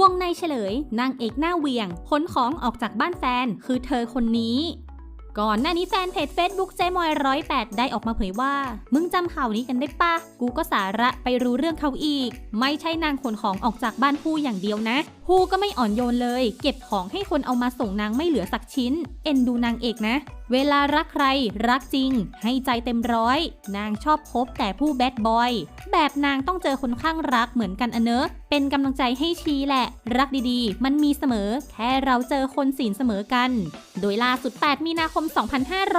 วงในเฉลยนางเอกหน้าเวียงขนของออกจากบ้านแฟน คือเธอคนนี้ ก่อนหน้านี้แฟนเพจ Facebook เจมอยร้อยแปดได้ออกมาเผยว่า มึงจำข่าวนี้กันได้ปะ กูก็สาระไปรู้เรื่องเขาอีก ไม่ใช่นางขนของออกจากบ้านผู้อย่างเดียวนะ ผู้ก็ไม่อ่อนโยนเลย เก็บของให้คนเอามาส่งนางไม่เหลือสักชิ้น เอ็นดูนางเอกนะ เวลารักใคร รักจริง ให้ใจเต็มร้อย นางชอบคบแต่ผู้แบดบอย แบบนางต้องเจอคนข้างรักเหมือนกันอเนอะ เป็นกำลังใจให้ชีแหละ รักดีๆ มันมีเสมอ แค่เราเจอคนศีลเสมอกัน โดยล่าสุด 8 มีนาคม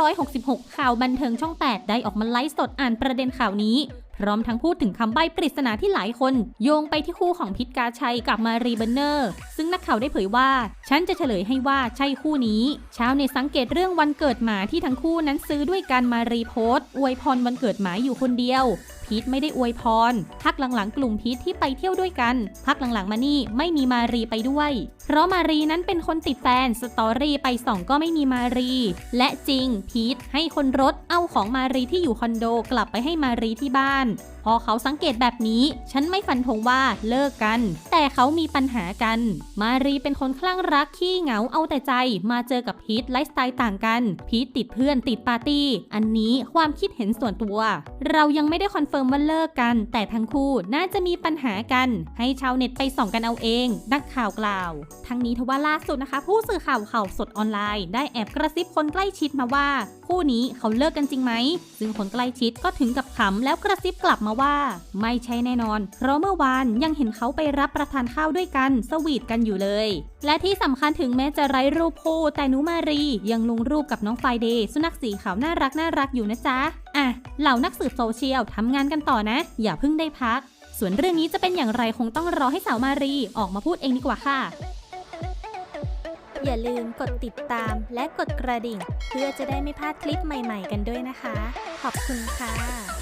2566 ข่าวบันเทิงช่อง 8 ได้ออกมาไลฟ์สดอ่านประเด็นข่าวนี้ พร้อมทั้งพูดถึงคำใบ้ปริศนาที่หลายคน โยงไปที่คู่ของพิษกาชัยกับมารีเบนเนอร์ ซึ่งนักข่าวได้เผยว่า ฉันจะเฉลยให้ว่าใช่คู่นี้ชาวเน็ตสังเกตเรื่องวันเกิดหมาที่ทั้งคู่นั้นซื้อด้วยกันมารีโพสต์อวยพรวันเกิดหมาอยู่คนเดียว พีทไม่ได้อวยพร พักหลังๆ กลุ่มพีทที่ไปเที่ยวด้วยกัน พักหลังๆมานี่ไม่มีมารีไปด้วย เพราะมารีนั้นเป็นคนติดแฟน สตอรี่ไปส่องก็ไม่มีมารี และจริงพีทให้คนรถเอาของมารีที่อยู่คอนโดกลับไปให้มารีที่บ้าน อเขาสังเกตแบบนี้ ฉันไม่ฟันธงว่าเลิกกัน แต่เขามีปัญหากัน มารีเป็นคนคลั่งรักขี้เหงาเอาแต่ใจ มาเจอกับพีทไลฟ์สไตล์ต่างกัน พีทติดเพื่อนติดปาร์ตี้ อันนี้ความคิดเห็นส่วนตัว เรายังไม่ได้คอนเฟิร์มว่าเลิกกัน แต่ทั้งคู่น่าจะมีปัญหากัน ให้ชาวเน็ตไปส่องกันเอาเอง นักข่าวกล่าว ทั้งนี้ทว่าล่าสุดนะคะ ผู้สื่อข่าวข่าวสดออนไลน์ ได้แอบกระซิบคนใกล้ชิดมาว่า คู่นี้เขาเลิกกันจริงไหม ซึ่งคนใกล้ชิดก็ถึงกับขำแล้วกระซิบกลับมาว่าไม่ใช่แน่นอน เพราะเมื่อวานยังเห็นเขาไปรับประทานข้าวด้วยกันสวีทกันอยู่เลย และที่สำคัญถึงแม้จะไร้รูปคู่แต่หนุมารียังลงรูปกับน้องไฟเดย์สุนัขสีขาวน่ารักน่ารักอยู่นะจ๊ะอะเหล่านักสืบโซเชียลทำงานกันต่อนะ อย่าเพิ่งได้พัก ส่วนเรื่องนี้จะเป็นอย่างไรคงต้องรอให้สาวมารีออกมาพูดเองดีกว่าค่ะอย่าลืมกดติดตามและกดกระดิ่ง เพื่อจะได้ไม่พลาดคลิปใหม่ๆกันด้วยนะคะ ขอบคุณค่ะ